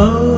Oh.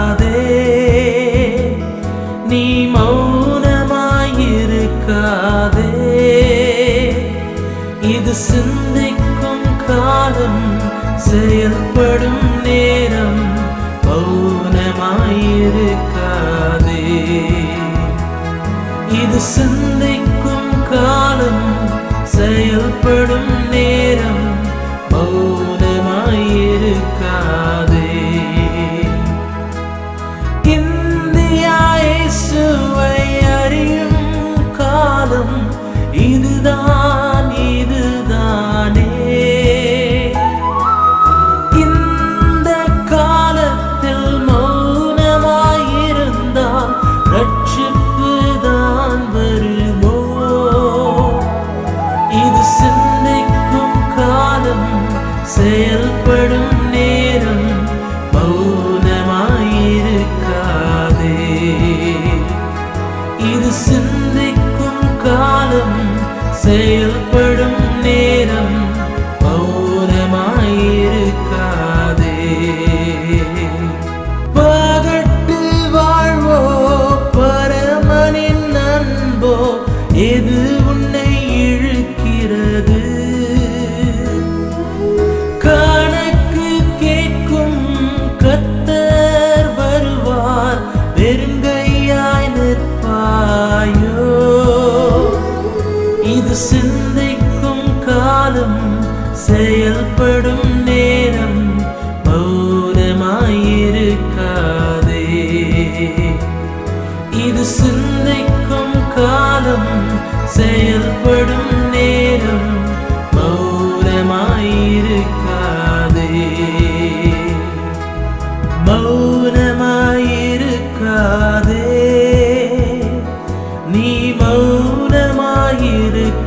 இது சிந்திக்கும் காலம் செயல்படும் நேரம் பௌனமாயிருக்காதே இது சிந்திக்கும் காலம் செயல்படும் நேரம் செயல்படும் இது சிந்திக்கும் காலம் செயல்படும் நேரம் மௌனமாயிருக்காதே இது சிந்த